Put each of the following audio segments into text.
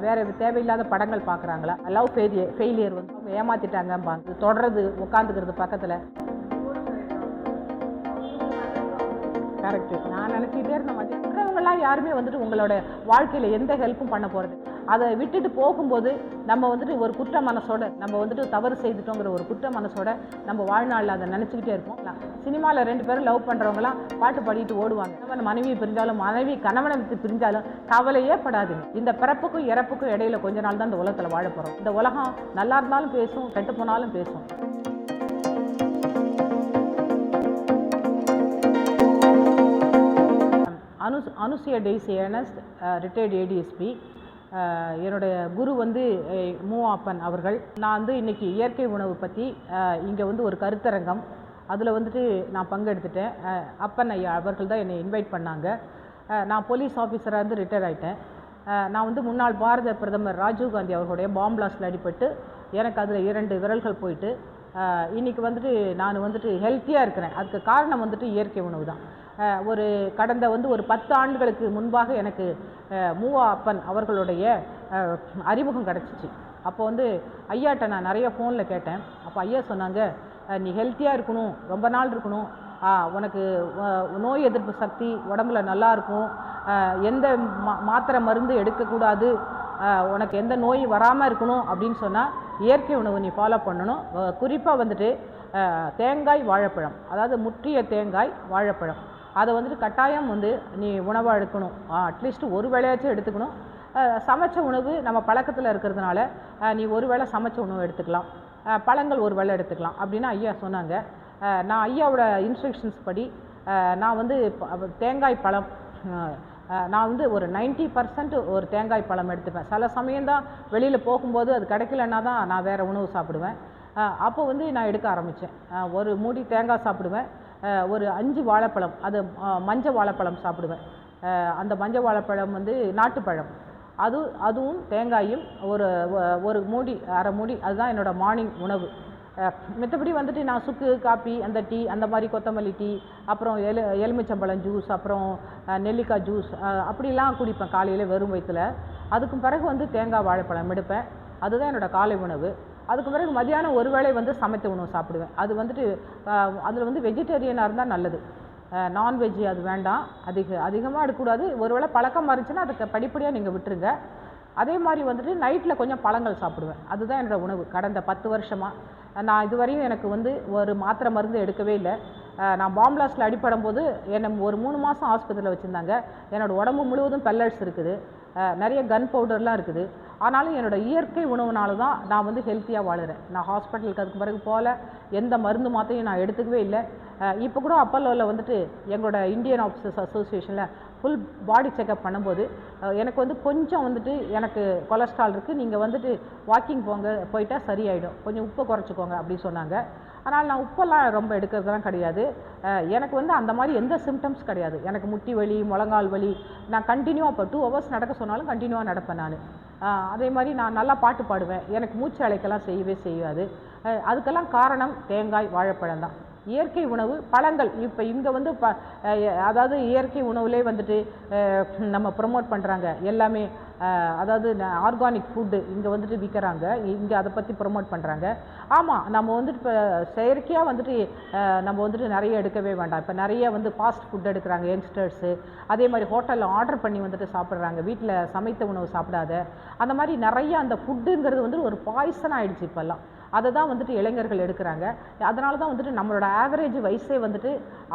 வேறு தேவையில்லாத படங்கள் பார்க்குறாங்களா? லவ் ஃபெயிலியர் ஃபெயிலியர் வந்து அவங்க ஏமாற்றிட்டாங்கம்பாங்க தொடர்றது உட்காந்துக்கிறது பக்கத்தில். கரெக்டு நான் நினச்சிக்கிட்டே இருந்த மாதிரி. இருக்கிறவங்களாம் யாருமே வந்துட்டு உங்களோட வாழ்க்கையில் எந்த ஹெல்ப்பும் பண்ண போகிறது அதை விட்டுட்டு போகும்போது நம்ம வந்துட்டு ஒரு குற்ற மனசோட நம்ம வந்துட்டு தவறு செய்துட்டோங்கிற ஒரு குற்ற மனசோட நம்ம வாழ்நாளில் அதை நினச்சிக்கிட்டே இருப்போம். சினிமாவில் ரெண்டு பேரும் லவ் பண்ணுறவங்களாம் பாட்டு பாடிட்டு ஓடுவாங்க. கணவன் மனைவி பிரிஞ்சாலும் மனைவி கணவனை விட்டு பிரிஞ்சாலும் கவலையே படாதுங்க இந்த பிறப்புக்கும் இறப்புக்கும் இடையில கொஞ்ச நாள் தான் இந்த உலகத்தில் வாழ போகிறோம் இந்த உலகம் நல்லா இருந்தாலும் பேசும் கெட்டு போனாலும் பேசும். Anu's Anusuya Daisy Ernest retired ADSP என்னுடைய குரு வந்து மூவாப்பன் அவர்கள். நான் வந்து இன்றைக்கி இயற்கை உணவு பற்றி இங்கே வந்து ஒரு கருத்தரங்கம். அதில் வந்துட்டு நான் பங்கெடுத்துட்டேன். அப்பன் ஐயா அவர்கள் தான் என்னை இன்வைட் பண்ணாங்க. நான் போலீஸ் ஆஃபீஸராக இருந்து ரிட்டையர் ஆகிட்டேன் நான் வந்து முன்னாள் பாரத பிரதமர் ராஜீவ் காந்தி அவர்களுடைய பாம்பிளாஸ்டில் அடிபட்டு எனக்கு அதில் இரண்டு விரல்கள் போயிட்டு இன்றைக்கி வந்துட்டு நான் வந்துட்டு ஹெல்த்தியாக இருக்கிறேன். அதுக்கு காரணம் வந்துட்டு இயற்கை உணவு தான். ஒரு கடந்த வந்து ஒரு பத்து ஆண்டுகளுக்கு முன்பாக எனக்கு மூவா அப்பன் அவர்களுடைய அறிமுகம் கிடச்சிச்சு. அப்போ வந்து ஐயாட்ட நான் நிறைய ஃபோனில் கேட்டேன். அப்போ ஐயா சொன்னாங்க நீ ஹெல்த்தியாக இருக்கணும் ரொம்ப நாள் இருக்கணும். உனக்கு நோய் எதிர்ப்பு சக்தி உடம்புல நல்லா இருக்கும். எந்த மா மாத்திரை மருந்து எடுக்கக்கூடாது. உனக்கு எந்த நோய் வராமல் இருக்கணும். அப்படின்னு சொன்னால் இயற்கை உணவு நீ ஃபாலோ பண்ணணும். குறிப்பாக வந்துட்டு தேங்காய் வாழைப்பழம். அதாவது முற்றிய தேங்காய் வாழைப்பழம். அதை வந்துட்டு கட்டாயம் வந்து நீ உணவாக எடுக்கணும். அட்லீஸ்ட் ஒரு வேளையாச்சும் எடுத்துக்கணும். சமைச்ச உணவு நம்ம பழக்கத்தில் இருக்கிறதுனால நீ ஒரு வேளை சமைச்ச உணவு எடுத்துக்கலாம். பழங்கள் ஒரு வேளை எடுத்துக்கலாம் அப்படின்னு ஐயா சொன்னாங்க. நான் ஐயாவோட இன்ஸ்ட்ரக்ஷன்ஸ் படி நான் வந்து தேங்காய் பழம் நான் வந்து ஒரு 90% பர்சன்ட் ஒரு தேங்காய் பழம் எடுத்துப்பேன். சில சமயம்தான் வெளியில் போகும்போது அது கிடைக்கலன்னா தான் நான் வேறு உணவு சாப்பிடுவேன். அப்போ வந்து நான் எடுக்க ஆரம்பித்தேன் ஒரு மூடி தேங்காய் சாப்பிடுவேன். ஒரு அஞ்சு வாழைப்பழம் அது மஞ்சள் வாழைப்பழம் சாப்பிடுவேன். அந்த மஞ்சள் வாழைப்பழம் வந்து நாட்டுப்பழம். அது அதுவும் தேங்காயும் ஒரு ஒரு மூடி அரை மூடி அதுதான் என்னோட மார்னிங் உணவு. மற்றபடி வந்துட்டு நான் சுக்கு காப்பி அந்த டீ அந்த மாதிரி கொத்தமல்லி டீ அப்புறம் எலு எலுமிச்சம்பழம் ஜூஸ் அப்புறம் நெல்லிக்காய் ஜூஸ் அப்படிலாம் குடிப்பேன் காலையில் வெறும் வயிற்றுல அதுக்கும் பிறகு வந்து தேங்காய் வாழைப்பழம் எடுப்பேன். அதுதான் என்னோடய காலை உணவு. அதுக்கு பிறகு மதியானம் ஒரு வேளை வந்து சமைத்த உணவு சாப்பிடுவேன். அது வந்துட்டு அதில் வந்து வெஜிடேரியனாக இருந்தால் நல்லது. நான்வெஜ் அது வேண்டாம். அதிக அதிகமாக எடுக்கக்கூடாது. ஒரு வேளை பழக்கமாக மாறிச்சுன்னா அதுக்கு படிப்படியாக நீங்கள் விட்டுருங்க. அதே மாதிரி வந்துட்டு நைட்டில் கொஞ்சம் பழங்கள் சாப்பிடுவேன். அதுதான் என்னோட உணவு. கடந்த பத்து வருஷமாக நான் இதுவரையும் எனக்கு வந்து ஒரு மாத்திரை மருந்து எடுக்கவே இல்லை. நான் பாம்பிளாஸ்டில் அடிப்படும் போது என்னை ஒரு மூணு மாதம் ஆஸ்பத்திரியில் வச்சுருந்தாங்க. என்னோடய உடம்பு முழுவதும் பெல்லட்ஸ் இருக்குது. நிறைய கன் பவுடர்லாம் இருக்குது. ஆனாலும் என்னோட இயற்கை உணவுனால தான் நான் வந்து ஹெல்த்தியாக வாழ்கிறேன் நான் ஹாஸ்பிட்டலுக்கு அதுக்கு பிறகு போகல. எந்த மருந்து மாத்தையும் நான் எடுத்துக்கவே இல்லை. இப்போ கூட அப்பல்லோவில் வந்துட்டு எங்களோட இந்தியன் ஆஃபீஸர்ஸ் அசோசியேஷனில் ஃபுல் பாடி செக்கப் பண்ணும்போது எனக்கு வந்து கொஞ்சம் வந்துட்டு எனக்கு கொலஸ்ட்ரால் இருக்குது நீங்கள் வந்துட்டு வாக்கிங் போங்க போயிட்டா சரியாயிடும். கொஞ்சம் உப்பை குறைச்சிக்கோங்க அப்படின்னு சொன்னாங்க. ஆனால் நான் உப்பெல்லாம் ரொம்ப எடுக்கிறதுலாம் கிடையாது. எனக்கு வந்து அந்த மாதிரி எந்த சிம்டம்ஸ் கிடையாது. எனக்கு முட்டி வலி முழங்கால் வலி நான் கண்டினியூவாக இப்போ டூ ஹவர்ஸ் நடக்க சொன்னாலும் கண்டினியூவாக நடப்பேன் நான். அதே மாதிரி நான் நல்லா பாட்டு பாடுவேன். எனக்கு மூச்சு அழைக்கெல்லாம் செய்யவே செய்யாது. அதுக்கெல்லாம் காரணம் தேங்காய் வாழைப்பழம் தான் இயற்கை உணவு பழங்கள். இப்போ இங்கே வந்து ப அதாவது இயற்கை உணவுலே வந்துட்டு நம்ம ப்ரொமோட் பண்ணுறாங்க எல்லாமே அதாவது ஆர்கானிக் ஃபுட்டு இங்கே வந்துட்டு விற்கிறாங்க இங்கே அதை பற்றி ப்ரொமோட் பண்ணுறாங்க ஆமாம் நம்ம வந்துட்டு இப்போ செயற்கையாக வந்துட்டு நம்ம வந்துட்டு நிறைய எடுக்கவே வேண்டாம். இப்போ நிறைய வந்து ஃபாஸ்ட் ஃபுட் எடுக்கிறாங்க யங்ஸ்டர்ஸு அதே மாதிரி ஹோட்டலில் ஆர்டர் பண்ணி வந்துட்டு சாப்பிட்றாங்க. வீட்டில் சமைத்த உணவு சாப்பிடாத. அந்த மாதிரி நிறைய அந்த ஃபுட்டுங்கிறது வந்து ஒரு பாய்சன் ஆகிடுச்சு இப்போல்லாம். அதை தான் வந்துட்டு இளைஞர்கள் எடுக்கிறாங்க. அதனால தான் வந்துட்டு நம்மளோட ஆவரேஜ் வயசே வந்துட்டு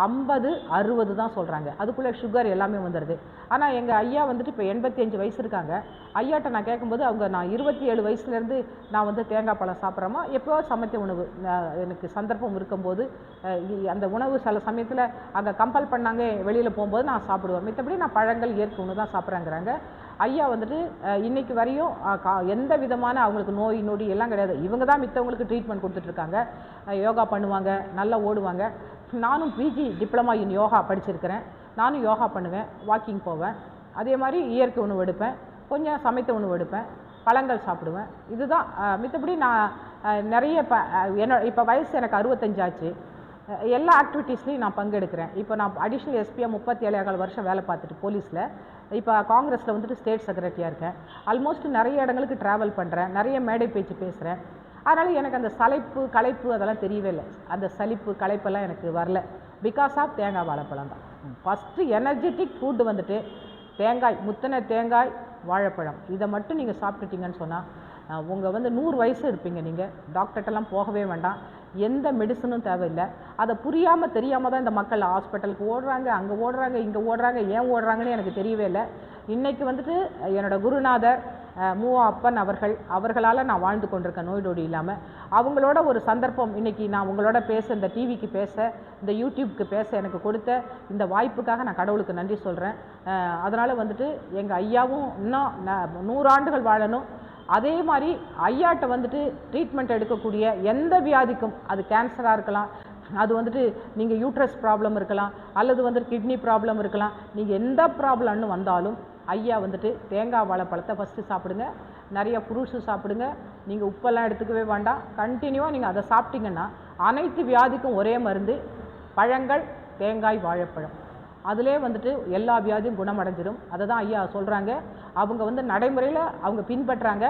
ஐம்பது அறுபது தான் சொல்கிறாங்க அதுக்குள்ளே சுகர் எல்லாமே வந்துடுது ஆனால் எங்கள் ஐயா வந்துட்டு இப்போ எண்பத்தி அஞ்சு வயசு இருக்காங்க. ஐயாட்ட நான் கேட்கும்போது அவங்க நான் இருபத்தி ஏழு வயசுலேருந்து நான் வந்து தேங்காய் பழம் சாப்பிட்றோமா எப்போ சமைத்த உணவு எனக்கு சந்தர்ப்பம் இருக்கும்போது அந்த உணவு சில சமயத்தில் அங்கே கம்பல் பண்ணாங்க வெளியில் போகும்போது நான் சாப்பிடுவேன். மற்றபடி நான் பழங்கள் இயற்கை உணவு தான் சாப்பிட்றேங்கிறாங்க. ஐயா வந்துட்டு அஹ், இன்னைக்கு வரையும் கா- எந்த விதமான அவங்களுக்கு நோய் நொடி எல்லாம் கிடையாது. இவங்க தான் மித்தவங்களுக்கு ட்ரீட்மெண்ட் கொடுத்துட்ருக்காங்க. யோகா பண்ணுவாங்க நல்லா ஓடுவாங்க. நானும் பிஜி டிப்ளமா இன் யோகா படிச்சிருக்கிறேன். நானும் யோகா பண்ணுவேன் வாக்கிங் போவேன். அதே மாதிரி இயற்கை உணவு எடுப்பேன் கொஞ்சம் சமைத்த உணவு எடுப்பேன் பழங்கள் சாப்பிடுவேன். இதுதான் மித்தபடி நான் நிறைய இப்போ என்ன இப்போ வயசு எனக்கு அறுபத்தஞ்சாச்சு எல்லா ஆக்டிவிட்டீஸ்லையும் நான் பங்கெடுக்கிறேன். இப்போ நான் அடிஷ்னல் எஸ்பியாக முப்பத்தி ஏழாவது வருஷம் வேலை பார்த்துட்டு போலீஸில் இப்போ காங்கிரஸில் வந்துட்டு ஸ்டேட் செக்ரட்டரியாக இருக்கேன். ஆல்மோஸ்ட் நிறைய இடங்களுக்கு ட்ராவல் பண்ணுறேன் நிறைய மேடை பேச்சு பேசுகிறேன் அதனால் எனக்கு அந்த சலைப்பு களைப்பு அதெல்லாம் தெரியவே இல்லை. அந்த சலிப்பு களைப்பெல்லாம் எனக்கு வரல. பிகாஸ் ஆஃப் தேங்காய் வாழைப்பழம் தான். ஃபஸ்ட்டு எனர்ஜெட்டிக் ஃபுட்டு வந்துட்டு தேங்காய் முத்தனை தேங்காய் வாழைப்பழம். இதை மட்டும் நீங்கள் சாப்பிட்டுட்டீங்கன்னு சொன்னால் உங்கள் வந்து நூறு வயசு இருப்பீங்க நீங்கள் டாக்டர்கிட்டலாம் போகவே வேண்டாம். எந்த மெடிசனும் தேவையில்லை. அதை புரியாமல் தெரியாமல் தான் இந்த மக்கள் ஹாஸ்பிட்டலுக்கு ஓடுறாங்க அங்கே ஓடுறாங்க இங்கே ஓடுறாங்க ஏன் ஓடுறாங்கன்னு எனக்கு தெரியவே இல்லை. இன்றைக்கி வந்துட்டு என்னோட குருநாதர் மூவா அப்பன் அவர்கள் அவர்களால் நான் வாழ்ந்து கொண்டிருக்கேன் நோய் நொடி இல்லாமல் அவங்களோட ஒரு சந்தர்ப்பம் இன்றைக்கி நான் உங்களோட பேச இந்த டிவிக்கு பேச இந்த யூடியூப்க்கு பேச எனக்கு கொடுத்த இந்த வாய்ப்புக்காக நான் கடவுளுக்கு நன்றி சொல்கிறேன் அதனால் வந்துட்டு எங்கள் ஐயாவும் இன்னும் நூறாண்டுகள் வாழணும். அதே மாதிரி ஐயாட்ட வந்துட்டு ட்ரீட்மெண்ட் எடுக்கக்கூடிய எந்த வியாதிக்கும் அது கேன்சராக இருக்கலாம். அது வந்துட்டு நீங்கள் யூட்ரஸ் ப்ராப்ளம் இருக்கலாம் அல்லது வந்துட்டு கிட்னி ப்ராப்ளம் இருக்கலாம். நீங்கள் எந்த ப்ராப்ளம்னு வந்தாலும் ஐயா வந்துட்டு தேங்காய் வாழைப்பழத்தை ஃபஸ்ட்டு சாப்பிடுங்க. நிறைய ஃப்ரூட்ஸு சாப்பிடுங்க. நீங்கள் உப்பெல்லாம் எடுத்துக்கவே வேண்டாம். கண்டினியூவாக நீங்கள் அதை சாப்பிட்டீங்கன்னா அனைத்து வியாதிக்கும் ஒரே மருந்து பழங்கள் தேங்காய் வாழைப்பழம். அதிலே வந்துட்டு எல்லா வியாதியும் குணமடைஞ்சிடும் அதை தான் ஐயா சொல்கிறாங்க அவங்க வந்து நடைமுறையில் அவங்க பின்பற்றாங்க.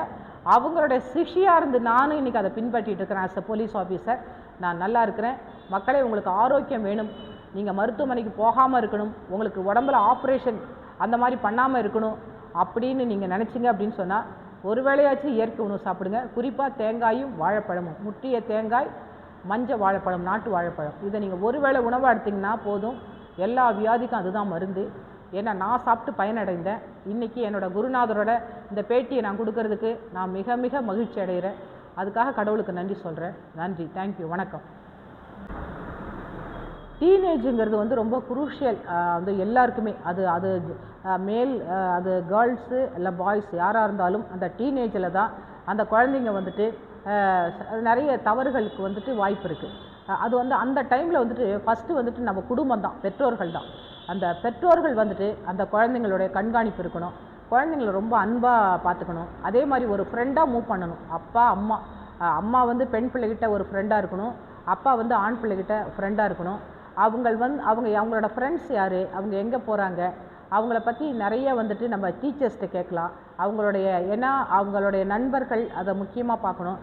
அவங்களுடைய சிஷியாக இருந்து நானும் இன்றைக்கி அதை பின்பற்றிட்டு இருக்கிறேன் ஆஸ் அ போலீஸ் ஆஃபீஸர் நான் நல்லா இருக்கிறேன். மக்களே உங்களுக்கு ஆரோக்கியம் வேணும். நீங்கள் மருத்துவமனைக்கு போகாமல் இருக்கணும். உங்களுக்கு உடம்புல ஆப்ரேஷன் அந்த மாதிரி பண்ணாமல் இருக்கணும் அப்படின்னு நீங்கள் நினச்சிங்க அப்படின்னு சொன்னால் ஒரு வேளையாச்சும் இயற்கை உணவு சாப்பிடுங்க. குறிப்பாக தேங்காயும் வாழைப்பழமும். முட்டிய தேங்காய் மஞ்சள் வாழைப்பழம் நாட்டு வாழைப்பழம். இதை நீங்கள் ஒரு வேளை உணவாக எடுத்திங்கன்னா போதும். எல்லா வியாதிக்கும் அதுதான் மருந்து. ஏன்னா நான் சாப்பிட்டு பயனடைந்தேன். இன்றைக்கி என்னோட குருநாதரோட இந்த பேட்டியை நான் கொடுக்கறதுக்கு நான் மிக மிக மகிழ்ச்சி அடைகிறேன். அதுக்காக கடவுளுக்கு நன்றி சொல்கிறேன் நன்றி. தேங்க்யூ வணக்கம். டீனேஜுங்கிறது வந்து ரொம்ப குரூஷியல் வந்து எல்லாருக்குமே. அது அது மேல் அது கேர்ள்ஸு இல்லை பாய்ஸ் யாராக இருந்தாலும் அந்த டீனேஜில் தான் அந்த குழந்தைங்க வந்துட்டு நிறைய தவறுகளுக்கு வந்துட்டு வாய்ப்பு இருக்குது அது வந்து அந்த டைமில் வந்துட்டு ஃபஸ்ட்டு வந்துட்டு நம்ம குடும்பம் தான் பெற்றோர்கள் தான். அந்த பெற்றோர்கள் வந்துட்டு அந்த குழந்தைங்களுடைய கண்காணிப்பு இருக்கணும். குழந்தைங்கள ரொம்ப அன்பாக பார்த்துக்கணும். அதே மாதிரி ஒரு ஃப்ரெண்டாக மூவ் பண்ணணும். அப்பா அம்மா. அம்மா வந்து பெண் பிள்ளைகிட்ட ஒரு ஃப்ரெண்டாக இருக்கணும். அப்பா வந்து ஆண் பிள்ளைகிட்ட ஃப்ரெண்டாக இருக்கணும். அவங்க வந்து அவங்க அவங்களோட ஃப்ரெண்ட்ஸ் யார்? அவங்க எங்கே போகிறாங்க அவங்கள பற்றி நிறைய வந்துட்டு நம்ம டீச்சர்ஸ்கிட்ட கேட்கலாம். அவங்களுடைய ஏன்னா அவங்களுடைய நண்பர்கள் அதை முக்கியமாக பார்க்கணும்.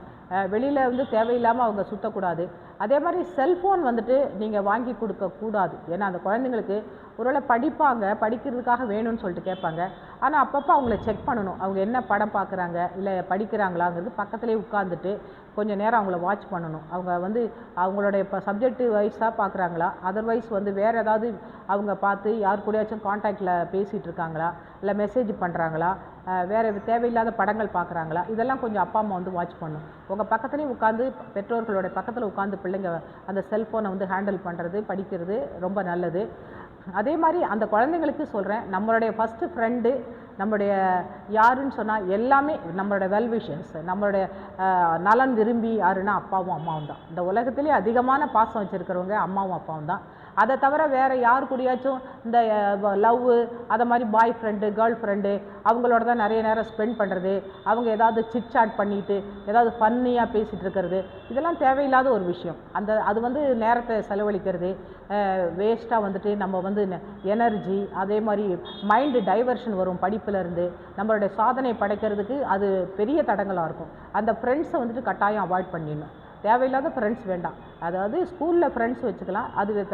வெளியில் வந்து தேவையில்லாமல் அவங்க சுற்றக்கூடாது அதே மாதிரி செல்ஃபோன் வந்துட்டு நீங்கள் வாங்கி கொடுக்கக்கூடாது ஏன்னா அந்த குழந்தைங்களுக்கு ஒருவேளை படிப்பாங்க படிக்கிறதுக்காக வேணும்னு சொல்லிட்டு கேட்பாங்க. ஆனால் அப்பப்போ அவங்கள செக் பண்ணணும். அவங்க என்ன படம் பார்க்குறாங்க இல்லை படிக்கிறாங்களாங்கிறது பக்கத்துலேயே உட்காந்துட்டு கொஞ்சம் நேரம் அவங்கள வாட்ச் பண்ணணும். அவங்க வந்து அவங்களுடைய இப்போ சப்ஜெக்ட் வைஸாக பார்க்குறாங்களா அதர்வைஸ் வந்து வேறு ஏதாவது அவங்க பார்த்து யார் கூடயாச்சும் காண்டாக்டில் பேசிகிட்டு இருக்காங்களா? இல்லை மெசேஜ் பண்ணுறாங்களா வேறு தேவையில்லாத படங்கள் பார்க்குறாங்களா இதெல்லாம் கொஞ்சம் அப்பா அம்மா வந்து வாட்ச் பண்ணணும். உங்கள் பக்கத்துலேயும் உட்காந்து பெற்றோர்களோட பக்கத்தில் உட்காந்து பிள்ளைங்க அந்த செல்ஃபோனை வந்து ஹேண்டில் பண்ணுறது படிக்கிறது ரொம்ப நல்லது. அதே மாதிரி அந்த குழந்தைங்களுக்கு சொல்கிறேன் நம்மளுடைய ஃபஸ்ட்டு ஃப்ரெண்டு நம்மளுடைய யாருன்னு சொன்னால் எல்லாமே நம்மளோட வெல்விஷன்ஸ் நம்மளுடைய நலன் விரும்பி யாருன்னா அப்பாவும் அம்மாவும் தான் இந்த உலகத்திலே அதிகமான பாசம் வச்சுருக்கிறவங்க அம்மாவும் அப்பாவும் தான் அதை தவிர வேறு யார் கூடயாச்சும் இந்த லவ்வு அதை மாதிரி பாய் ஃப்ரெண்டு கேர்ள் ஃப்ரெண்டு அவங்களோட தான் நிறைய நேரம் ஸ்பெண்ட் பண்ணுறது அவங்க ஏதாவது சிட் சாட் பண்ணிட்டு ஏதாவது ஃபன்னியாக பேசிகிட்டு இருக்கிறது. இதெல்லாம் தேவையில்லாத ஒரு விஷயம். அந்த அது வந்து நேரத்தை செலவழிக்கிறது. வேஸ்ட்டாக வந்துட்டு நம்ம வந்து எனர்ஜி அதே மாதிரி மைண்டு டைவர்ஷன் வரும் படிப்புலேருந்து நம்மளுடைய சாதனை படைக்கிறதுக்கு அது பெரிய தடங்களாக இருக்கும். அந்த ஃப்ரெண்ட்ஸை வந்துட்டு கட்டாயம் அவாய்ட் பண்ணிடணும். தேவையில்லாத ஃப்ரெண்ட்ஸ் வேண்டாம். அதாவது ஸ்கூலில் ஃப்ரெண்ட்ஸ் வச்சுக்கலாம். அது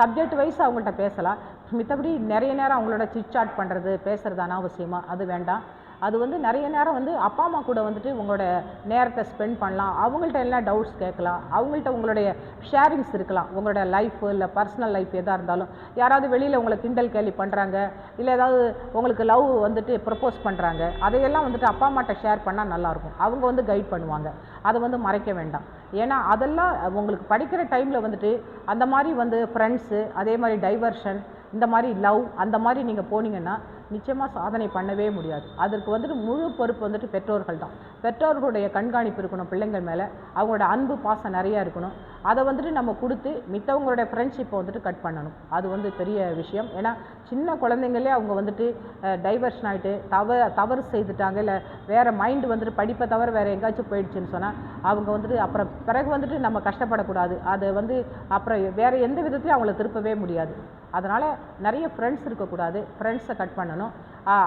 சப்ஜெக்ட் வைஸ் அவங்கள்ட்ட பேசலாம். மித்தபடி நிறைய நேரம் அவங்களோட சிட் சாட் பண்ணுறது பேசுகிறது அனாவசியமாக அது வேண்டாம். அது வந்து நிறைய நேரம் வந்து அப்பா அம்மா கூட வந்துட்டு உங்களோட நேரத்தை ஸ்பெண்ட் பண்ணலாம். அவங்கள்ட்ட எல்லாம் டவுட்ஸ் கேட்கலாம். அவங்கள்ட்ட உங்களுடைய ஷேரிங்ஸ் இருக்கலாம். உங்களோட லைஃப் இல்லை பர்சனல் லைஃப் எதாக இருந்தாலும். யாராவது வெளியில் உங்களை கிண்டல் கேலி பண்ணுறாங்க இல்லை ஏதாவது உங்களுக்கு லவ் வந்துட்டு ப்ரப்போஸ் பண்ணுறாங்க அதையெல்லாம் வந்துட்டு அப்பா அம்மாட்ட ஷேர் பண்ணால் நல்லாயிருக்கும் அவங்க வந்து கைட் பண்ணுவாங்க. அதை வந்து மறைக்க வேண்டாம். ஏன்னா அதெல்லாம் உங்களுக்கு படிக்கிற டைமில் வந்துட்டு அந்த மாதிரி வந்து ஃப்ரெண்ட்ஸு அதே மாதிரி டைவர்ஷன் இந்த மாதிரி லவ் அந்த மாதிரி நீங்கள் போனீங்கன்னா நிச்சயமாக சாதனை பண்ணவே முடியாது. அதற்கு வந்துட்டு முழு பொறுப்பு வந்துட்டு பெற்றோர்கள் தான். பெற்றோர்களுடைய கண்காணிப்பு இருக்கணும் பிள்ளைங்கள் மேலே. அவங்களோட அன்பு பாசம் நிறையா இருக்கணும். அதை வந்துட்டு நம்ம கொடுத்து மித்தவங்களுடைய ஃப்ரெண்ட்ஷிப்பை வந்துட்டு கட் பண்ணணும். அது வந்து பெரிய விஷயம். ஏன்னா சின்ன குழந்தைங்களே அவங்க வந்துட்டு டைவர்ஷன் ஆகிட்டு தவ தவறு செய்துட்டாங்க. இல்லை வேறு மைண்டு வந்துட்டு படிப்பை தவிர வேறு எங்கேயாச்சும் போயிடுச்சுன்னு சொன்னால் அவங்க வந்துட்டு அப்புறம் பிறகு வந்துட்டு நம்ம கஷ்டப்படக்கூடாது. அதை வந்து அப்புறம் வேறு எந்த விதத்துலையும் அவங்கள திருப்பவே முடியாது. அதனால் நிறைய ஃப்ரெண்ட்ஸ் இருக்கக்கூடாது ஃப்ரெண்ட்ஸை கட் பண்ணணும்.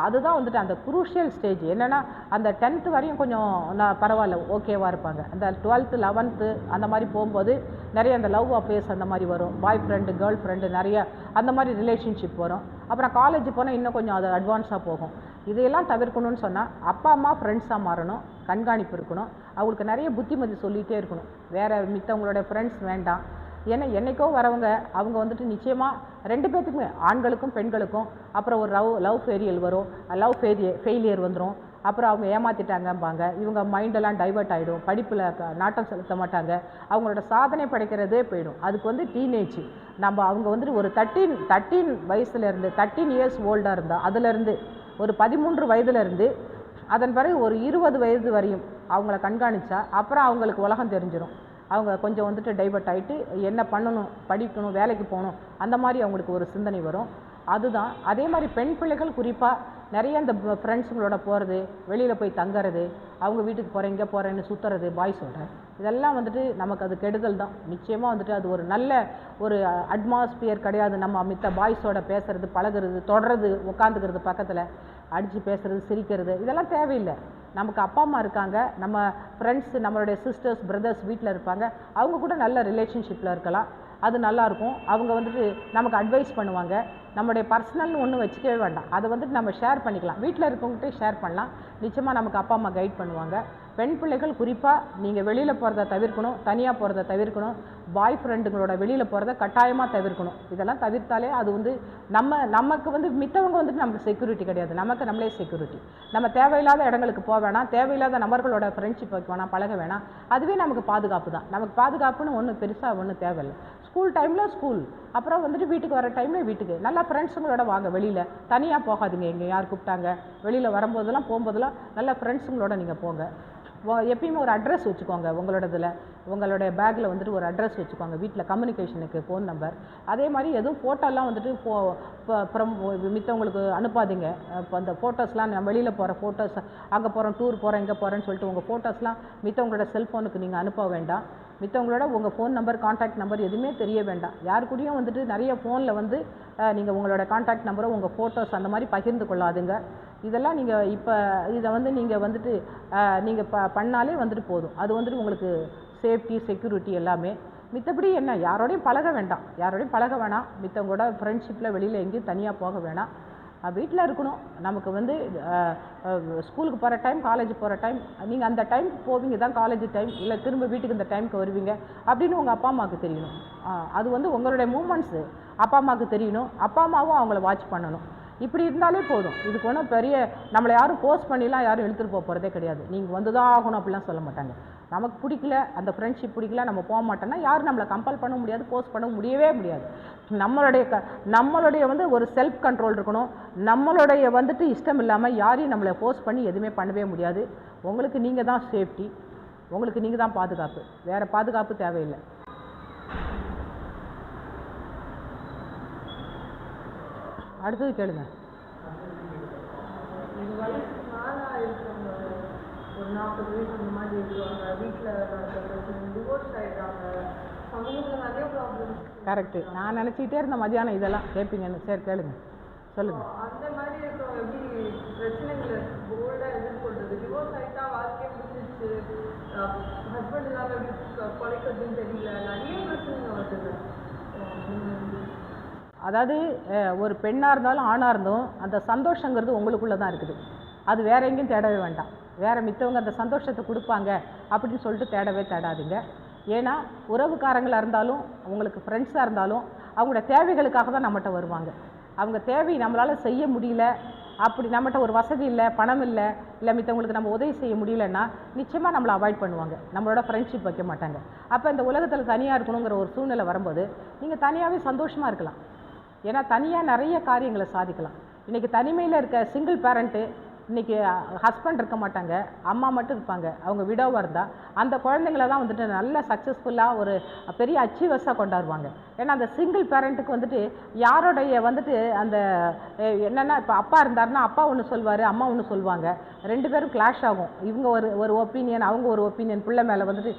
அதுதான் வந்துட்டு அந்த குரூஷியல் ஸ்டேஜ் என்னென்னா அந்த டென்த்து வரையும் கொஞ்சம் நான் பரவாயில்ல ஓகேவாக இருப்பாங்க. அந்த டுவெல்த்து லெவன்த்து அந்த மாதிரி போகும்போது நிறைய அந்த லவ் அஃபேர்ஸ் அந்த மாதிரி வரும். பாய் ஃப்ரெண்டு கேர்ள் ஃப்ரெண்டு நிறைய அந்த மாதிரி ரிலேஷன்ஷிப் வரும். அப்புறம் காலேஜ் போனால் இன்னும் கொஞ்சம் அது அட்வான்ஸாக போகும். இதையெல்லாம் தவிர்க்கணும்னு சொன்னால் அப்பா அம்மா ஃப்ரெண்ட்ஸாக மாறணும் கண்காணிப்பு இருக்கணும். அவங்களுக்கு நிறைய புத்திமதி சொல்லிகிட்டே இருக்கணும். வேறு மித்தவங்களோட ஃப்ரெண்ட்ஸ் வேண்டாம். ஏன்னா என்றைக்கோ வரவங்க அவங்க வந்துட்டு நிச்சயமாக ரெண்டு பேர்த்துக்குமே ஆண்களுக்கும் பெண்களுக்கும் அப்புறம் ஒரு லவ் லவ் ஃபெரியல் வரும். லவ் ஃபெரிய ஃபெயிலியர் வந்துடும் அப்புறம் அவங்க ஏமாற்றிட்டாங்கம்பாங்க இவங்க மைண்டெல்லாம் டைவர்ட் ஆகிடும் படிப்பில் நாட்டம் செலுத்த மாட்டாங்க. அவங்களோட சாதனை படைக்கிறதே போயிடும். அதுக்கு வந்து டீனேஜ் நம்ம அவங்க வந்துட்டு ஒரு தேர்ட்டீன் தேர்ட்டீன் வயசுலேருந்து தேர்ட்டீன் இயர்ஸ் ஓல்டாக இருந்தால் அதுலேருந்து ஒரு பதிமூன்று வயதுலேருந்து அதன் பிறகு ஒரு இருபது வயது வரையும் அவங்கள கண்காணித்தா அப்புறம் அவங்களுக்கு உலகம் தெரிஞ்சிடும் அவங்க கொஞ்சம் வந்துட்டு டைவர்ட் ஆகிட்டு என்ன பண்ணணும் படிக்கணும் வேலைக்கு போகணும் அந்த மாதிரி அவங்களுக்கு ஒரு சிந்தனை வரும். அதுதான். அதே மாதிரி பெண் பிள்ளைகள் குறிப்பாக நிறைய இந்த ஃப்ரெண்ட்ஸுங்களோட போகிறது வெளியில் போய் தங்குறது அவங்க வீட்டுக்கு போகிறேன் இங்கே போகிறேன்னு சுற்றுறது பாய்ஸோட இதெல்லாம் வந்துட்டு நமக்கு அது கெடுதல் தான். நிச்சயமாக வந்துட்டு அது ஒரு நல்ல ஒரு அட்மாஸ்பியர் கிடையாது. நம்ம மித்த பாய்ஸோட பேசுகிறது பழகுறது தொடர்றது உட்காந்துக்கிறது பக்கத்தில் அடித்து பேசுகிறது சிரிக்கிறது இதெல்லாம் தேவையில்லை. நமக்கு அப்பா அம்மா இருக்காங்க நம்ம ஃப்ரெண்ட்ஸ் நம்மளுடைய சிஸ்டர்ஸ் பிரதர்ஸ் வீட்டில் இருப்பாங்க அவங்க கூட நல்ல ரிலேஷன்ஷிப்பில் இருக்கலாம். அது நல்லாயிருக்கும் அவங்க வந்துட்டு நமக்கு அட்வைஸ் பண்ணுவாங்க. நம்மளுடைய பர்சனல்னு ஒன்றும் வச்சுக்கவே வேண்டாம். அதை வந்துட்டு நம்ம ஷேர் பண்ணிக்கலாம். வீட்டில் இருக்கவங்ககிட்டே ஷேர் பண்ணலாம். நிச்சயமாக நமக்கு அப்பா அம்மா கைட் பண்ணுவாங்க. பெண் பிள்ளைகள் குறிப்பாக நீங்கள் வெளியில் போகிறத தவிர்க்கணும் தனியாக போகிறத தவிர்க்கணும் பாய் ஃப்ரெண்டுங்களோட வெளியில் போகிறத கட்டாயமாக தவிர்க்கணும். இதெல்லாம் தவிர்த்தாலே அது வந்து நம்ம நமக்கு வந்து மித்தவங்க வந்துட்டு நமக்கு செக்யூரிட்டி கிடையாது. நமக்கு நம்மளே செக்யூரிட்டி நம்ம தேவையில்லாத இடங்களுக்கு போக வேணாம் தேவையில்லாத நபர்களோட ஃப்ரெண்ட்ஷிப் வைக்க வேணாம் பழக வேணாம். அதுவே நமக்கு பாதுகாப்பு தான். நமக்கு பாதுகாப்புன்னு ஒன்றும் பெருசாக ஒன்றும் தேவையில்லை. ஸ்கூல் டைமில் ஸ்கூல் அப்புறம் வந்துட்டு வீட்டுக்கு வர டைமில் வீட்டுக்கு. நல்லா ஃப்ரெண்ட்ஸுங்களோட வாங்க வெளியில். தனியாக போகாதீங்க. எங்கே யார் கூப்பிட்டாங்க. வெளியில் வரும்போதெல்லாம் போகும்போதெல்லாம் நல்லா ஃப்ரெண்ட்ஸுங்களோட நீங்கள் போங்க. எப்பயுமே ஒரு அட்ரஸ் வச்சுக்கோங்க உங்களோடதுல. உங்களுடைய பேக்கில் வந்துட்டு ஒரு அட்ரஸ் வச்சுக்கோங்க. வீட்டில் கம்யூனிகேஷனுக்கு ஃபோன் நம்பர் அதே மாதிரி எதுவும் ஃபோட்டோலாம் வந்துட்டு ஃபோ அப்புறம் மித்தவங்களுக்கு அனுப்பாதீங்க. இப்போ அந்த ஃபோட்டோஸ்லாம் நான் வெளியில் போகிற ஃபோட்டோஸ் அங்கே போகிறோம் டூர் போகிறேன் இங்கே போகிறேன்னு சொல்லிட்டு உங்கள் ஃபோட்டோஸ்லாம் மித்தவங்களோட செல்ஃபோனுக்கு நீங்கள் அனுப்ப வேண்டாம். மித்தவங்களோட உங்கள் ஃபோன் நம்பர் காண்டாக்ட் நம்பர் எதுவுமே தெரிய வேண்டாம். யார் கூடயும் வந்துட்டு நிறைய ஃபோனில் வந்து நீங்கள் உங்களோட காண்டாக்ட் நம்பரோ உங்கள் ஃபோட்டோஸ் அந்த மாதிரி பகிர்ந்து கொள்ளாதுங்க. இதெல்லாம் நீங்கள் இப்போ இதை வந்து நீங்கள் வந்துட்டு நீங்கள் ப பண்ணாலே வந்துட்டு போதும். அது வந்துட்டு உங்களுக்கு சேஃப்டி செக்யூரிட்டி எல்லாமே. மித்தபடி என்ன? யாரோடையும் பழக வேண்டாம். யாரோடையும் பழக வேணாம். மித்தவங்களோட ஃப்ரெண்ட்ஷிப்பில் வெளியில் எங்கேயும் தனியாக போக வேணாம். வீட்டில் இருக்கணும். நமக்கு வந்து ஸ்கூலுக்கு போகிற டைம் காலேஜ் போகிற டைம் நீங்கள் அந்த டைம் போவீங்க தான் காலேஜ் டைம் இல்லை திரும்ப வீட்டுக்கு இந்த டைமுக்கு வருவீங்க அப்படின்னு உங்கள் அப்பா அம்மாவுக்கு தெரியணும். அது வந்து உங்களுடைய மூமெண்ட்ஸு அப்பா அம்மாவுக்கு தெரியணும். அப்பா அம்மாவும் அவங்கள வாட்ச் பண்ணணும். இப்படி இருந்தாலே போதும். இதுக்கு ஒன்றும் பெரிய நம்மளை யாரும் ஃபோர்ஸ் பண்ணிலாம் யாரும் இழுத்துட்டு போக போகிறதே கிடையாது. நீங்கள் வந்து தான் ஆகணும் அப்படிலாம் சொல்ல மாட்டாங்க. நமக்கு பிடிக்கல அந்த ஃப்ரெண்ட்ஷிப் பிடிக்கல நம்ம போக மாட்டோம்னா யாரும் நம்மளை கம்பல் பண்ண முடியாது போஸ்ட் பண்ண முடியவே முடியாது. நம்மளுடைய க நம்மளுடைய வந்து ஒரு செல்ஃப் கண்ட்ரோல் இருக்கணும். நம்மளுடைய வந்துட்டு இஷ்டம் இல்லாமல் யாரையும் நம்மளை போஸ்ட் பண்ணி எதுவுமே பண்ணவே முடியாது. உங்களுக்கு நீங்கள் தான் சேஃப்டி உங்களுக்கு நீங்கள் தான் பாதுகாப்பு. வேறு பாதுகாப்பு தேவையில்லை. அடுத்தது கேளுங்க. ஒரு நாற்பது வயசு கரெக்டு நான் நினச்சிக்கிட்டே இருந்த மதியானம் இதெல்லாம் கேட்பீங்கன்னு சரி கேளுங்க. சொல்லுங்கள் அந்த மாதிரி இருக்கிறவங்க எப்படி பிரச்சனைகளை போல்டாக எதிர்கொள்றது? டிவோர்ஸ் ஆகிட்டா வாழ்க்கையை முடிஞ்சிச்சு ஹஸ்பண்ட் இல்லாமல் எப்படி க- குலைக்கிறதுன்னு தெரியல. நிறைய பிரச்சனைங்க வருது. அதாவது ஒரு பெண்ணாக இருந்தாலும் ஆணாக இருந்தும் அந்த சந்தோஷங்கிறது உங்களுக்குள்ளே தான் இருக்குது. அது வேற எங்கேயும் தேடவே வேண்டாம். வேறு மித்தவங்க அந்த சந்தோஷத்தை கொடுப்பாங்க அப்படின்னு சொல்லிட்டு தேடவே தேடாதீங்க. ஏன்னா உறவுக்காரங்களாக இருந்தாலும் உங்களுக்கு ஃப்ரெண்ட்ஸாக இருந்தாலும் அவங்களோட தேவைகளுக்காக தான் நம்மகிட்ட வருவாங்க. அவங்க தேவை நம்மளால் செய்ய முடியல அப்படி நம்மகிட்ட ஒரு வசதி இல்லை பணம் இல்லை இல்லை மித்தவங்களுக்கு நம்ம உதவி செய்ய முடியலன்னா நிச்சயமாக நம்மளை அவாய்ட் பண்ணுவாங்க. நம்மளோட ஃப்ரெண்ட்ஷிப் வைக்க மாட்டாங்க. அப்போ இந்த உலகத்தில் தனியாக இருக்கணுங்கிற ஒரு சூழ்நிலை வரும்போது நீங்கள் தனியாகவே சந்தோஷமாக இருக்கலாம். ஏன்னா தனியாக நிறைய காரியங்களை சாதிக்கலாம். இன்றைக்கி தனிமையில் இருக்க சிங்கிள் பேரண்ட்டு இன்றைக்கி ஹஸ்பண்ட் இருக்க மாட்டாங்க அம்மா மட்டும் இருப்பாங்க அவங்க விடோவாக இருந்தால் அந்த குழந்தைங்கள தான் வந்துட்டு நல்ல சக்ஸஸ்ஃபுல்லாக ஒரு பெரிய அச்சீவர்ஸாக கொண்டாடுவாங்க. ஏன்னா அந்த சிங்கிள் பேரண்ட்டுக்கு வந்துட்டு யாரோடைய வந்துட்டு அந்த என்னென்னா இப்போ அப்பா இருந்தாருன்னா அப்பா ஒன்று சொல்வார் அம்மா ஒன்று சொல்லுவாங்க ரெண்டு பேரும் கிளாஷ் ஆகும். இவங்க ஒரு ஒரு ஒப்பீனியன் அவங்க ஒரு ஒப்பீனியன் பிள்ளை மேலே வந்துட்டு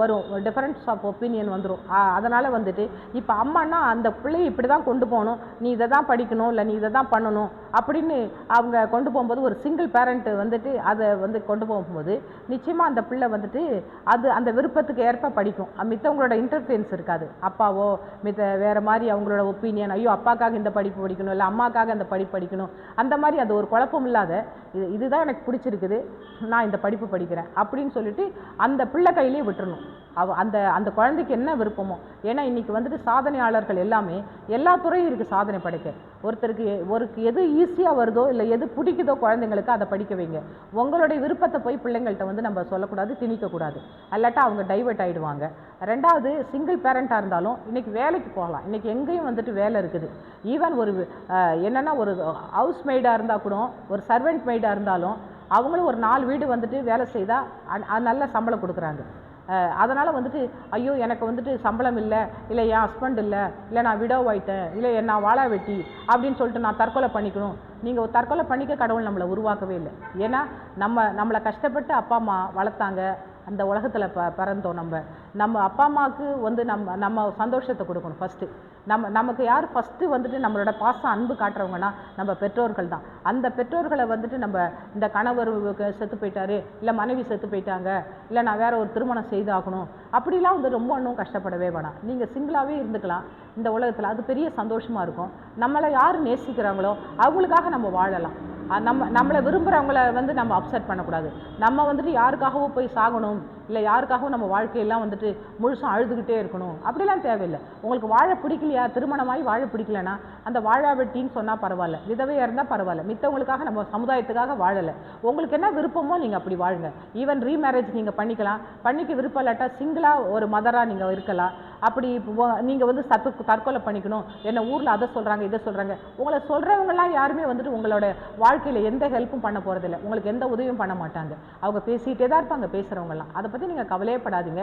வரும். டிஃபரன்ஸ் ஆஃப் ஒப்பீனியன் வந்துடும் அதனால் வந்துட்டு இப்போ அம்மானா அந்த பிள்ளையை இப்படி தான் கொண்டு போகணும். நீ இதை தான் படிக்கணும் இல்லை நீ இதை தான் பண்ணணும் அப்படின்னு அவங்க கொண்டு போகும்போது ஒரு சிங்கிள் பேரண்ட்டு வந்துட்டு அதை வந்து கொண்டு போகும்போது நிச்சயமாக அந்த பிள்ளை வந்துட்டு அது அந்த விருப்பத்துக்கு ஏற்ப படிக்கும். மித்தவங்களோட இன்டர்ஃபியன்ஸ் இருக்காது. அப்பாவோ மித்த வேறு மாதிரி அவங்களோட ஒப்பீனியன் ஐயோ அப்பாக்காக இந்த படிப்பு படிக்கணும் இல்லை அம்மாக்காக இந்த படிப்பு படிக்கணும். அந்த மாதிரி அது ஒரு குழப்பம் இல்லாத இது இதுதான் எனக்கு பிடிச்சிருக்குது. நான் இந்த படிப்பு படிக்கிறேன். அப்படின்னு சொல்லிட்டு அந்த பிள்ளை கையிலே விட்டுறணும். அவ அந்த அந்த குழந்தைக்கு என்ன விருப்பமோ ஏன்னா இன்னைக்கு வந்துட்டு சாதனையாளர்கள் எல்லாமே எல்லா துறையும் இருக்குது சாதனை படைக்க. ஒருத்தருக்கு ஒருக்கு எது ஈஸியாக வருதோ இல்லை எது பிடிக்குதோ குழந்தைங்களுக்கு அதை படிக்க வைங்க. உங்களுடைய விருப்பத்தை போய் பிள்ளைங்கள்ட்ட வந்து நம்ம சொல்லக்கூடாது திணிக்கக்கூடாது. அல்லாட்டா அவங்க டைவர்ட் ஆகிடுவாங்க ரெண்டாவது சிங்கிள் பேரண்ட்டாக இருந்தாலும் இன்றைக்கி வேலைக்கு போகலாம். இன்றைக்கி எங்கேயும் வந்துட்டு வேலை இருக்குது. ஈவன் ஒரு என்னென்னா ஒரு ஹவுஸ் மெய்டாக இருந்தால் கூட ஒரு சர்வெண்ட் மெய்டாக இருந்தாலும் அவங்களும் ஒரு நாலு வீடு வந்துட்டு வேலை செய்தால் நல்ல சம்பளம் கொடுக்குறாங்க. அதனால் வந்துட்டு ஐயோ எனக்கு வந்துட்டு சம்பளம் இல்லை இல்லை என் ஹஸ்பண்ட் இல்லை இல்லை நான் விடோ ஆயிட்டேன் இல்லை நான் வாழா வெட்டி அப்படின்னு சொல்லிட்டு நான் தற்கொலை பண்ணிக்கணும். நீங்கள் தற்கொலை பண்ணிக்க கடவுள் நம்மளை உருவாக்கவே இல்லை. ஏன்னா நம்ம நம்மளை கஷ்டப்பட்டு அப்பா அம்மா வளர்த்தாங்க. அந்த உலகத்தில் ப பிறந்தோம் நம்ம. நம்ம அப்பா அம்மாவுக்கு வந்து நம்ம நம்ம சந்தோஷத்தை கொடுக்கணும் ஃபஸ்ட்டு நம்ம நமக்கு யார் ஃபஸ்ட்டு வந்துட்டு நம்மளோட பாசம் அன்பு காட்டுறவங்கன்னா நம்ம பெற்றோர்கள் தான். அந்த பெற்றோர்களை வந்துட்டு நம்ம இந்த கணவர் செத்து போயிட்டாரு இல்லை மனைவி செத்து போயிட்டாங்க இல்லை நான் வேறு ஒரு திருமணம் செய்தாகணும் அப்படிலாம் வந்து ரொம்ப ஒன்றும் கஷ்டப்படவே வேணாம். நீங்கள் சிங்கிளாகவே இருந்துக்கலாம். இந்த உலகத்தில் அது பெரிய சந்தோஷமாக இருக்கும். நம்மளை யார் நேசிக்கிறாங்களோ அவங்களுக்காக நம்ம வாழலாம். நம்ம நம்மளை விரும்புகிறவங்கள வந்து நம்ம அப்செட் பண்ணக்கூடாது. நம்ம வந்துட்டு யாருக்காகவும் போய் சாகணும். இல்லை யாருக்காகவும் நம்ம வாழ்க்கையெல்லாம் வந்துட்டு முழுசும் அழுதுகிட்டே இருக்கணும். அப்படிலாம் தேவையில்லை. உங்களுக்கு வாழ பிடிக்கலையா? திருமணமாகி வாழ பிடிக்கலனா அந்த வாழாவெட்டின்னு சொன்னால் பரவாயில்ல. விதவையாக இருந்தால் பரவாயில்ல. மித்தவங்களுக்காக நம்ம சமுதாயத்துக்காக வாழலை. உங்களுக்கு என்ன விருப்பமோ நீங்கள் அப்படி வாழுங்க. ஈவன் ரீமேரேஜ் நீங்கள் பண்ணிக்கலாம். பண்ணிக்க விருப்பம் இல்லாட்டா சிங்கிளாக ஒரு மதராக நீங்கள் இருக்கலாம். அப்படி நீங்கள் வந்து சத்து தற்கொலை பண்ணிக்கணும். என்ன ஊரில் அதை சொல்கிறாங்க இதை சொல்கிறாங்க உங்களை சொல்கிறவங்களாம் யாருமே வந்துட்டு உங்களோட வாழ்க்கையில் எந்த ஹெல்ப்பும் பண்ண போகிறதில்ல உங்களுக்கு எந்த உதவியும் பண்ண மாட்டாங்க. அவங்க பேசிகிட்டே தான் இருப்பாங்க பேசுகிறவங்கலாம் அதை பற்றி நீங்கள் கவலையே படாதீங்க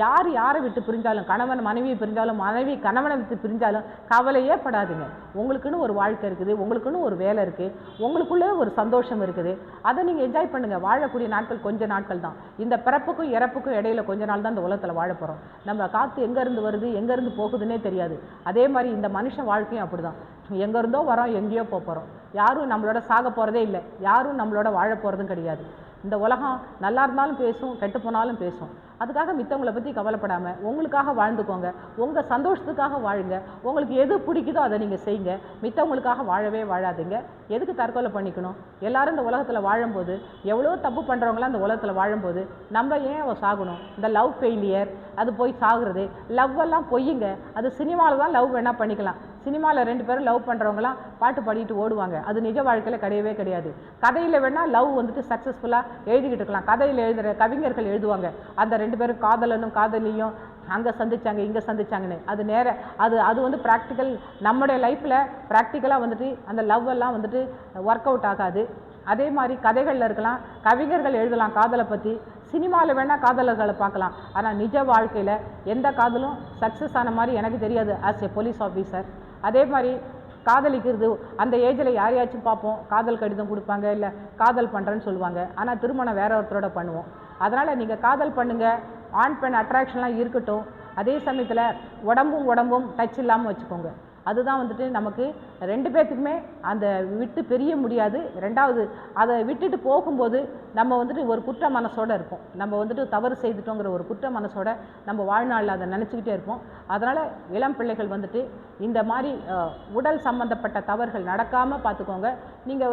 யார் யாரை விட்டு பிரிஞ்சாலும் கணவன் மனைவியை பிரிஞ்சாலும் மனைவி கணவனை விட்டு பிரிஞ்சாலும் கவலையே படாதீங்க. உங்களுக்குன்னு ஒரு வாழ்க்கை இருக்குது உங்களுக்குன்னு ஒரு வேலை இருக்குது உங்களுக்குள்ளே ஒரு சந்தோஷம் இருக்குது. அதை நீங்கள் என்ஜாய் பண்ணுங்கள் வாழக்கூடிய நாட்கள் கொஞ்ச நாட்கள் தான். இந்த பிறப்புக்கும் இறப்புக்கும் இடையில கொஞ்ச நாள் தான் இந்த உலகத்தில் வாழ போகிறோம் நம்ம காற்று எங்கேருந்து வருது எங்கேருந்து போகுதுன்னே தெரியாது. அதே மாதிரி இந்த மனுஷன் வாழ்க்கையும் அப்படிதான். தான் எங்கேருந்தோ வரோம் எங்கேயோ போக போகிறோம் யாரும் நம்மளோட சாக போகிறதே இல்லை. யாரும் நம்மளோட வாழ போகிறதும் கிடையாது. இந்த உலகம் நல்லா இருந்தாலும் பேசும் கெட்டு போனாலும் பேசும். அதுக்காக மித்தவங்களை பற்றி கவலைப்படாமல் உங்களுக்காக வாழ்ந்துக்கோங்க. உங்கள் சந்தோஷத்துக்காக வாழுங்க. உங்களுக்கு எது பிடிக்குதோ அதை நீங்கள் செய்யுங்க. மித்தவங்களுக்காக வாழவே வாழாதீங்க. எதுக்கு தற்கொலை பண்ணிக்கணும்? எல்லாரும் இந்த உலகத்தில் வாழும்போது எவ்வளோ தப்பு பண்ணுறவங்களாம் இந்த உலகத்தில் வாழும்போது நம்ம ஏன் சாகணும்? இந்த லவ் ஃபெயிலியர் அது போய் சாகுறது லவ் எல்லாம் பொய்யுங்க. அது சினிமாவில் தான் லவ் வேணால் பண்ணிக்கலாம். சினிமாவில் ரெண்டு பேரும் லவ் பண்ணுறவங்களாம் பாட்டு பாடிட்டு ஓடுவாங்க. அது நிஜ வாழ்க்கையில் கிடையவே கிடையாது. கதையில் வேணால் லவ் வந்துட்டு சக்ஸஸ்ஃபுல்லாக எழுதிக்கிட்டு இருக்கலாம். கதையில் எழுதுகிற கவிஞர்கள் எழுதுவாங்க. அந்த ரெண்டு பேரும் காதலனும் காதலியும் அங்கே சந்திச்சாங்க இங்கே சந்திச்சாங்கன்னு. அது நேர அது அது வந்து ப்ராக்டிக்கல் நம்முடைய லைஃப்பில் ப்ராக்டிக்கலாக வந்துட்டு அந்த லவ் எல்லாம் வந்துட்டு ஒர்க் அவுட் ஆகாது. அதே மாதிரி கதைகளில் இருக்கலாம். கவிஞர்கள் எழுதலாம் காதலை பற்றி சினிமாவில் வேணால் காதலர்களை பார்க்கலாம். ஆனால் நிஜ வாழ்க்கையில் எந்த காதலும் சக்ஸஸ் ஆன மாதிரி எனக்கு தெரியாது. ஆஸ் எ போலீஸ் ஆஃபீஸர் அதே மாதிரி காதலிக்கிறது அந்த ஏஜில் யாரையாச்சும் பார்ப்போம் காதல் கடிதம் கொடுப்பாங்க இல்லை காதல் பண்ணுறேன்னு சொல்லுவாங்க. ஆனால் திருமணம் வேற ஒருத்தரோட பண்ணுவோம். அதனால் நீங்கள் காதல் பண்ணுங்கள் ஆண் பெண் அட்ராக்ஷன்லாம் இருக்கட்டும். அதே சமயத்தில் உடம்பும் உடம்பும் டச் இல்லாமல் வச்சுக்கோங்க. அதுதான் வந்துட்டு நமக்கு ரெண்டு பேர்த்துக்குமே அந்த விட்டு பிரிய முடியாது. ரெண்டாவது அதை விட்டுட்டு போகும்போது நம்ம வந்துட்டு ஒரு குற்ற மனசோடு இருப்போம். நம்ம வந்துட்டு தவறு செய்துட்டோங்கிற ஒரு குற்ற மனசோட நம்ம வாழ்நாளில் அதை நினச்சிக்கிட்டே இருப்போம். அதனால் இளம் பிள்ளைகள் வந்துட்டு இந்த மாதிரி உடல் சம்பந்தப்பட்ட தவறுகள் நடக்காமல் பார்த்துக்கோங்க. நீங்கள்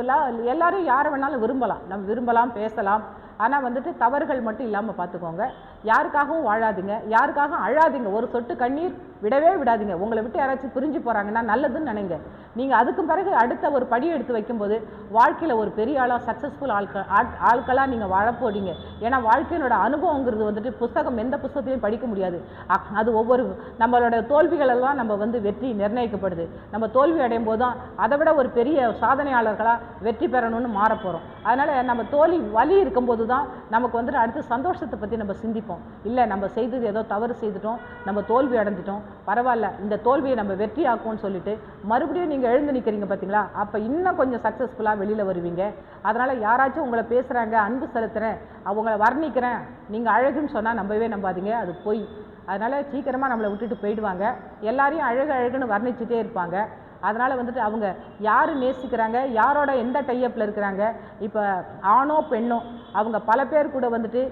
எல்லோரும் யாரை வேணாலும் விரும்பலாம். நம்ம விரும்பலாம் பேசலாம். ஆனால் வந்துட்டு தவறுகள் மட்டும் இல்லாமல் பார்த்துக்கோங்க. யாருக்காகவும் வாழாதீங்க. யாருக்காகவும் அழாதீங்க. ஒரு சொட்டு கண்ணீர் விடவே விடாதீங்க. உங்களை விட்டு யாராச்சும் பிரிஞ்சு போகிறாங்கன்னா நல்லதுன்னு நினைங்க. நீங்கள் அதுக்கு பிறகு அடுத்த ஒரு படி எடுத்து வைக்கும்போது வாழ்க்கையில் ஒரு பெரிய ஆளாக சக்ஸஸ்ஃபுல் ஆட்கள் ஆட் ஆட்களாக நீங்கள் வாழப்போறீங்க ஏன்னா வாழ்க்கையினோட அனுபவங்கிறது வந்துட்டு புஸ்தகம் எந்த புஸ்தகத்திலையும் படிக்க முடியாது. அது ஒவ்வொரு நம்மளோட தோல்விகளெல்லாம் நம்ம வந்து வெற்றி நிர்ணயிக்கப்படுது. நம்ம தோல்வி அடையும் போது தான் அதை விட ஒரு பெரிய சாதனையாளர்களாக வெற்றி பெறணும்னு மாறப் போகிறோம் அதனால் நம்ம தோல்வி வலி இருக்கும்போது தான் நமக்கு வந்துட்டு அடுத்து சந்தோஷத்தை பற்றி நம்ம சிந்திப்போம். இல்லை நம்ம செய்தது ஏதோ தவறு செய்துட்டோம். நம்ம தோல்வி அடைஞ்சிட்டோம். பரவாயில்ல இந்த தோல்வியை நம்ம வெற்றி ஆக்குவோம்னு சொல்லிட்டு மறுபடியும் நீங்கள் எழுந்து நிற்கிறீங்க பார்த்தீங்களா அப்போ இன்னும் கொஞ்சம் சக்ஸஸ்ஃபுல்லாக வெளியில் வருவீங்க. அதனால் யாராச்சும் உங்களை பேசுகிறாங்க அன்பு செலுத்துகிறேன் அவங்கள வர்ணிக்கிறேன் நீங்கள் அழகுன்னு சொன்னால் நம்பவே நம்பாதீங்க அது பொய். அதனால் சீக்கிரமாக நம்மளை விட்டுட்டு போயிடுவாங்க. எல்லாரையும் அழகு அழகுன்னு வர்ணிச்சுட்டே இருப்பாங்க. அதனால் வந்துட்டு அவங்க யார் நேசிக்கிறாங்க? யாரோட எந்த டைப்பில் இருக்கிறாங்க? இப்போ ஆணோ பெண்ணோ அவங்க பல பேர் கூட வந்துட்டு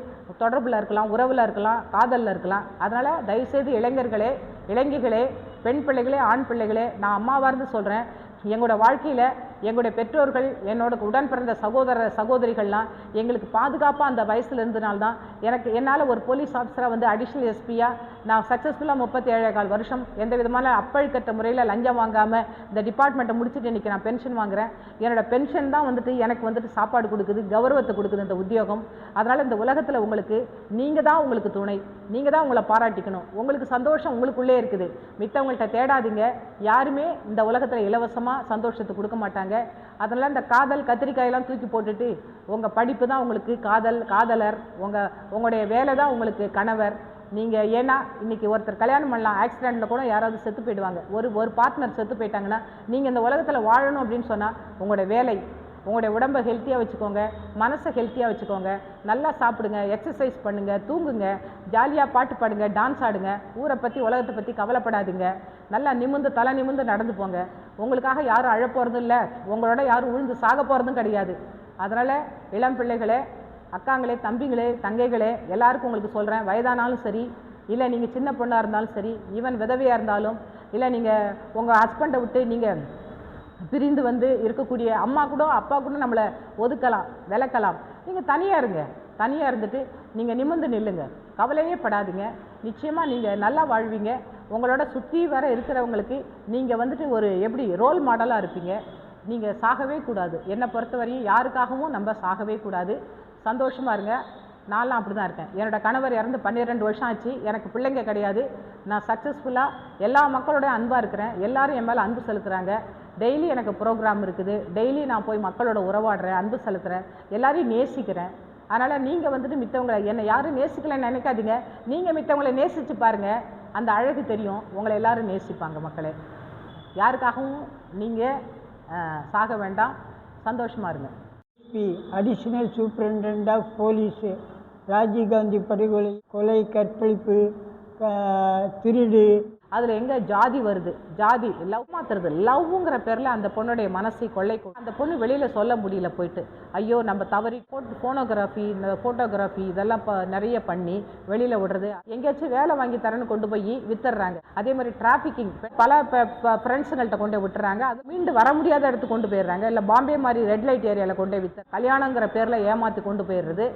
தொடர்பில் இருக்கலாம் உறவில் இருக்கலாம் காதலில் இருக்கலாம். அதனால் தயவுசெய்து இளைஞர்களே இளைஞர்களே பெண் பிள்ளைகளே ஆண் பிள்ளைகளே நான் அம்மாவாக இருந்து சொல்கிறேன் எங்களோட வாழ்க்கையில் எங்களுடைய பெற்றோர்கள் என்னோட உடன் பிறந்த சகோதர சகோதரிகள்லாம் எங்களுக்கு பாதுகாப்பாக அந்த வயசில் இருந்தனால்தான் எனக்கு என்னால் ஒரு போலீஸ் ஆஃபீஸராக வந்து அடிஷ்னல் எஸ்பியாக நான் சக்ஸஸ்ஃபுல்லாக முப்பத்தி ஏழே கால் வருஷம் எந்த விதமான அப்பழுக்கற்ற முறையில் லஞ்சம் வாங்காமல் இந்த டிபார்ட்மெண்ட்டை முடிச்சுட்டு இன்றைக்கி நான் பென்ஷன் வாங்குறேன். என்னோட பென்ஷன் தான் வந்துட்டு எனக்கு வந்துட்டு சாப்பாடு கொடுக்குது கௌரவத்தை கொடுக்குது இந்த உத்தியோகம். அதனால் இந்த உலகத்தில் உங்களுக்கு நீங்கள் தான் உங்களுக்கு துணை நீங்கள் தான் உங்களை பாராட்டிக்கணும். உங்களுக்கு சந்தோஷம் உங்களுக்குள்ளே இருக்குது. மித்தவங்கள்ட்ட தேடாதீங்க. யாருமே இந்த உலகத்தில் இலவசமாக சந்தோஷத்தை கொடுக்க மாட்டாங்க. அதனால் இந்த காதல் கத்திரிக்காயெல்லாம் தூக்கி போட்டுட்டு உங்கள் படிப்பு தான் உங்களுக்கு காதல் காதலர். உங்கள் உங்களுடைய வேலை தான் உங்களுக்கு கணவர். நீங்கள் ஏன்னா இன்னைக்கு ஒருத்தர் கல்யாணம் பண்ணலாம் ஆக்சிடெண்ட்டில் கூட யாராவது செத்து போயிடுவாங்க. ஒரு ஒரு பார்ட்னர் செத்து போயிட்டாங்கன்னா நீங்கள் இந்த உலகத்தில் வாழணும் அப்படின்னு சொன்னால் உங்களோட வேலை உங்களுடைய உடம்பை ஹெல்த்தியாக வச்சுக்கோங்க மனசை ஹெல்த்தியாக வச்சுக்கோங்க. நல்லா சாப்பிடுங்க எக்ஸசைஸ் பண்ணுங்க தூங்குங்க ஜாலியாக பாட்டு பாடுங்க டான்ஸ் ஆடுங்க. ஊரை பற்றி உலகத்தை பற்றி கவலைப்படாதீங்க. நல்லா நிமிந்து தலை நிமிந்து நடந்து போங்க. உங்களுக்காக யாரும் அழ போகிறதும் இல்லை. உங்களோட யாரும் உழுந்து சாக போகிறதும் கிடையாது. அதனால் இளம் பிள்ளைகளே அக்காங்களே தம்பிங்களே தங்கைகளே எல்லாருக்கும் உங்களுக்கு சொல்கிறேன் வயதானாலும் சரி இல்லை நீங்கள் சின்ன பொண்ணாக இருந்தாலும் சரி ஈவன் விதவையாக இருந்தாலும் இல்லை நீங்கள் உங்கள் ஹஸ்பண்டை விட்டு நீங்கள் பிரிந்து வந்து இருக்கக்கூடிய அம்மா கூட அப்பா கூட நம்மளை ஒதுக்கலாம் விளக்கலாம். நீங்கள் தனியாக இருங்க. தனியாக இருந்துட்டு நீங்கள் நிமிர்ந்து நில்லுங்க. கவலையே படாதீங்க. நிச்சயமாக நீங்கள் நல்லா வாழ்வீங்க. உங்களோட சுற்றி வர இருக்கிறவங்களுக்கு நீங்கள் வந்துட்டு ஒரு எப்படி ரோல் மாடலாக இருப்பீங்க. நீங்கள் சாகவே கூடாது. என்னை பொறுத்தவரையும் யாருக்காகவும் நம்ம சாகவே கூடாது. சந்தோஷமாக இருங்க. நான்லாம் அப்படி தான் இருக்கேன். என்னோடய கணவர் இறந்து பன்னிரெண்டு வருஷம் ஆச்சு. எனக்கு பிள்ளைங்க கிடையாது. நான் சக்ஸஸ்ஃபுல்லாக எல்லா மக்களோட அன்பாக இருக்கிறேன். எல்லாரும் என் மேலே அன்பு செலுத்துகிறாங்க டெய்லி எனக்கு ப்ரோக்ராம் இருக்குது. டெய்லி நான் போய் மக்களோட உறவாடுறேன் அன்பு செலுத்துகிறேன் எல்லாரையும் நேசிக்கிறேன். அதனால் நீங்கள் வந்துட்டு மித்தவங்களை என்னை யாரும் நேசிக்கலைன்னு நினைக்காதீங்க. நீங்கள் மித்தவங்களை நேசித்து பாருங்கள் அந்த அழகு தெரியும். உங்களை எல்லோரும் நேசிப்பாங்க மக்களே. யாருக்காகவும் நீங்கள் சாக வேண்டாம். சந்தோஷமாக இருங்க. B additional superintendent of police Rajiv Gandhi படுகொலை கொலை கற்பழிப்பு திருடு அதில் எங்கே ஜாதி வருது? ஜாதி லவ் மாத்துறது. லவ்ங்கிற பேரில் அந்த பொண்ணுடைய மனசை கொள்ளை அந்த பொண்ணு வெளியில் சொல்ல முடியல போயிட்டு. ஐயோ நம்ம தவறி ஃபோனோகிராஃபி இந்த ஃபோட்டோகிராஃபி இதெல்லாம் இப்போ நிறைய பண்ணி வெளியில் விடுறது. எங்கேயாச்சும் வேலை வாங்கி தரேன்னு கொண்டு போய் வித்துடுறாங்க. அதே மாதிரி டிராஃபிக்கிங் பல ஃப்ரெண்ட்ஸுங்கள்ட்ட கொண்டு விட்டுறாங்க. அது மீண்டு வர முடியாத இடத்துக்கு கொண்டு போயிடுறாங்க. இல்லை பாம்பே மாதிரி ரெட் லைட் ஏரியாவில் கொண்டு போய் வித்து கல்யாணங்கிற பேரில் ஏமாற்றி கொண்டு போயிடுறது.